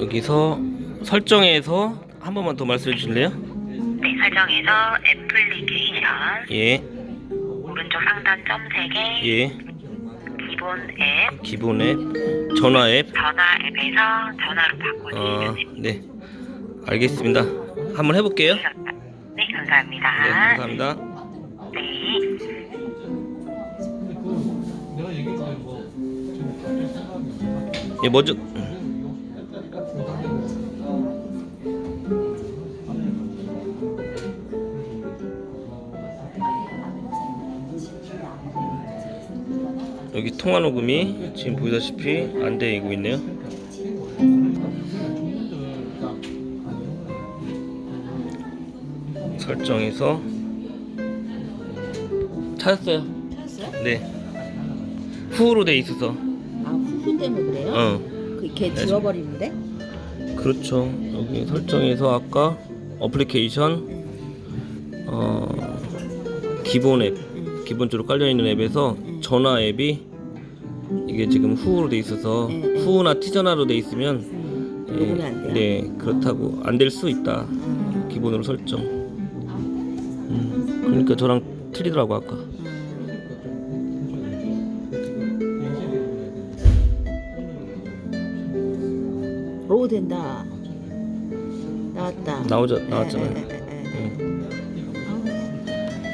여기서 설정에서 한 번만 더 말씀해 주실래요? 네, 설정에서 애플리케이션 예, 오른쪽 상단 점 3개 예. 기본 앱 기본 앱, 전화 앱. 전화 앱에서 전화로 바꿔주시면 아, 됩니다. 네. 알겠습니다. 한번 해볼게요. 네, 네, 감사합니다. 감사합니다. 네. 예, 먼저. 여기 통화 녹음이 지금 보시다시피 안 되고 있네요. 설정에서 찾았어요. 찾았어요? 네. 후로 돼 있어서. 아 후수 때문에 그래요? 어. 그걔 지워버리는데? 그렇죠. 여기 설정에서 아까 어플리케이션 어 기본 앱 기본적으로 깔려 있는 앱에서 전화 앱이 이게 지금 후로 돼 있어서 음, 음. 후나 티전화로 돼 있으면 음, 예, 녹음이 안 돼요? 네 그렇다고 안 될 수 있다. 음, 기본으로 설정. 음, 그러니까 저랑 틀리더라고 아까. 오 된다 나왔다 나오자 예, 나왔잖아요. 예, 예,